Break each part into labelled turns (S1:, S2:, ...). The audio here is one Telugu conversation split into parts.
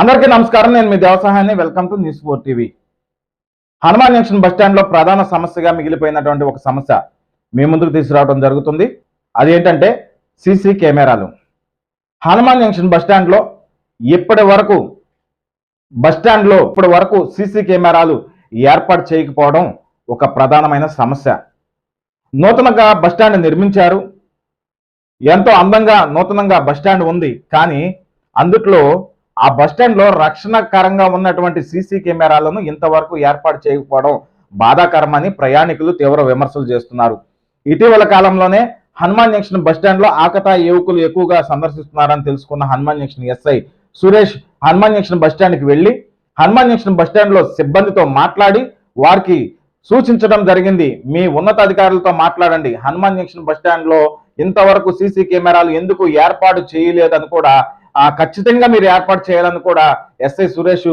S1: అందరికీ నమస్కారం. నేను మీ దేవసాయాన్ని welcome to news four TV. Hanuman junction bus ప్రధాన సమస్యగా మిగిలిపోయినటువంటి ఒక సమస్య మీ ముందుకు తీసుకురావడం జరుగుతుంది. అదేంటంటే సీసీ కెమెరాలు. హనుమాన్ జంక్షన్ బస్టాండ్లో ఇప్పటి వరకు బస్ ఇప్పటి వరకు సీసీ కెమెరాలు ఏర్పాటు చేయకపోవడం ఒక ప్రధానమైన సమస్య. నూతనంగా బస్ స్టాండ్ నిర్మించారు. ఎంతో అందంగా నూతనంగా బస్ స్టాండ్ ఉంది. కానీ అందుట్లో ఆ బస్లో రక్షణకరంగా ఉన్నటువంటి సీసీ కెమెరాలను ఇంతవరకు ఏర్పాటు చేయకపోవడం బాధాకరమని ప్రయాణికులు తీవ్ర విమర్శలు చేస్తున్నారు. ఇటీవల కాలంలోనే హనుమాన్ జంక్షన్ బస్లో ఆకతా యువకులు ఎక్కువగా సందర్శిస్తున్నారని తెలుసుకున్న Hanuman junction SI Suresh Hanuman junction bus స్టాండ్కి వెళ్ళి హనుమాన్ జంక్షన్ బస్లో సిబ్బందితో మాట్లాడి వారికి సూచించడం జరిగింది. మీ ఉన్నతాధికారులతో మాట్లాడండి. హనుమాన్ జంక్షన్ బస్లో ఇంతవరకు సీసీ కెమెరాలు ఎందుకు ఏర్పాటు చేయలేదని కూడా ఖచ్చితంగా మీరు ఏర్పాటు చేయాలని కూడా ఎస్ఐ సురేష్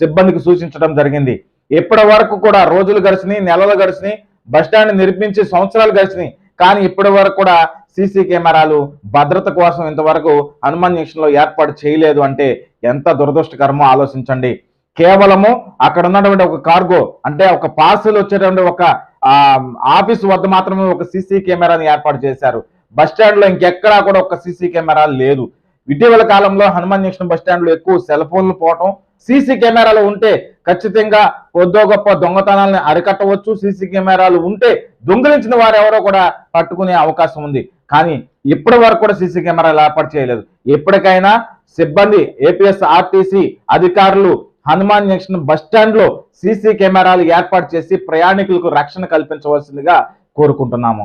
S1: సిబ్బందికి సూచించడం జరిగింది. ఇప్పటి వరకు కూడా రోజులు గడిచినాయి నెలలు గడిచినాయి బస్ నిర్మించి సంవత్సరాలు గడిచినాయి. కానీ ఇప్పటి వరకు కూడా సీసీ కెమెరాలు భద్రత కోసం ఇంతవరకు హనుమాన్ జంక్షన్ ఏర్పాటు చేయలేదు అంటే ఎంత దురదృష్టకరమో ఆలోచించండి. కేవలము అక్కడ ఉన్నటువంటి ఒక కార్గో అంటే ఒక పార్సల్ వచ్చేటువంటి ఒక ఆఫీస్ వద్ద మాత్రమే ఒక సీసీ కెమెరాని ఏర్పాటు చేశారు. బస్ స్టాండ్లో ఇంకెక్కడా కూడా ఒక సీసీ కెమెరా లేదు. ఇటీవల కాలంలో హనుమాన్ జంక్షన్ బస్ ఎక్కువ సెల్ ఫోన్లు పోవటం సీసీ కెమెరాలు ఉంటే ఖచ్చితంగా కొద్దో గొప్ప దొంగతనాలను అరికట్టవచ్చు. సీసీ కెమెరాలు ఉంటే దొంగిలించిన వారు ఎవరో కూడా పట్టుకునే అవకాశం ఉంది. కానీ ఇప్పటి వరకు కూడా సీసీ కెమెరాలు ఏర్పాటు చేయలేదు. ఎప్పటికైనా సిబ్బంది ఏపీఎస్ ఆర్టీసీ అధికారులు హనుమాన్ జంక్షన్ బస్లో సీసీ కెమెరాలు ఏర్పాటు చేసి ప్రయాణికులకు రక్షణ కల్పించవలసిందిగా కోరుకుంటున్నాము.